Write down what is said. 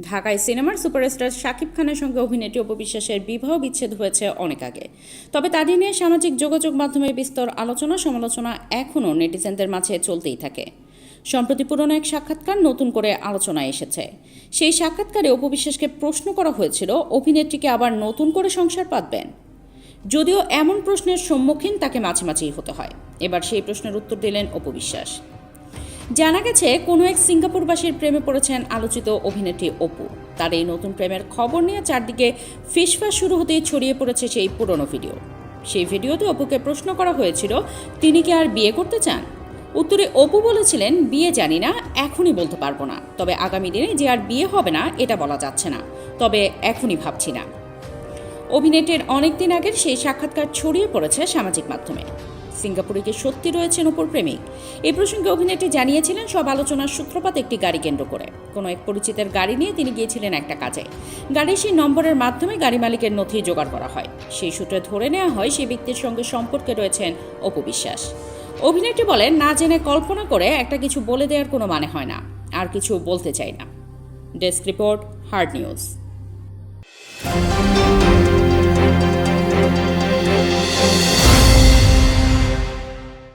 ঢাকায় সিনেমার সুপারস্টার শাকিব খানের সঙ্গে অভিনেত্রী অপবিশ্বাসের বিবাহ বিচ্ছেদ হয়েছে অনেক আগে। তবে তাদের নিয়ে সামাজিক যোগাযোগ মাধ্যমে বিস্তর আলোচনা সমালোচনা এখনও নেটিজেনদের মাঝে চলতেই থাকে। সম্প্রতি পুরনো এক সাক্ষাৎকার নতুন করে আলোচনায় এসেছে। সেই সাক্ষাৎকারে অপবিশ্বাসকে প্রশ্ন করা হয়েছিল, অভিনেত্রীকে আবার নতুন করে সংসার পাতবেন? যদিও এমন প্রশ্নের সম্মুখীন তাকে মাঝে মাঝেই হতে হয়। এবার সেই প্রশ্নের উত্তর দিলেন অপবিশ্বাস। জানা গেছে, কোনো এক সিঙ্গাপুরবাসীর প্রেমে পড়েছেন আলোচিত অভিনেত্রী অপু। তার এই নতুন প্রেমের খবর নিয়ে চারদিকে ফিসফাস শুরু হতেই ছড়িয়ে পড়েছে সেই পুরনো ভিডিও। সেই ভিডিওতে অপুকে প্রশ্ন করা হয়েছিল, তিনি কি আর বিয়ে করতে চান? উত্তরে অপু বলেছিলেন, বিয়ে জানি না, এখনই বলতে পারব না। তবে আগামী দিনে যে আর বিয়ে হবে না, এটা বলা যাচ্ছে না। তবে এখনই ভাবছি না। অভিনেত্রীর অনেকদিন আগের সেই সাক্ষাৎকার ছড়িয়ে পড়েছে সামাজিক মাধ্যমে। সিঙ্গাপুরে কি সত্যি রয়েছেন অপর প্রেমিক এই প্রসঙ্গে অভিনেত্রী জানিয়েছিলেন, সব আলোচনার সূত্রপাত একটি গাড়ি কেন্দ্র করে। কোনো এক পরিচিতের গাড়ি নিয়ে তিনি গিয়েছিলেন একটা কাজে। গাড়ির সেই নম্বরের মাধ্যমে গাড়ি মালিকের নথি জোগাড় করা হয়। সেই সূত্রে ধরে নেওয়া হয় সেই ব্যক্তির সঙ্গে সম্পর্কে রয়েছেন অপবিশ্বাস অভিনেত্রী বলেন, না জেনে কল্পনা করে একটা কিছু বলে দেওয়ার কোনো মানে হয় না। আর কিছু বলতে চাই না। Desk report, hard news.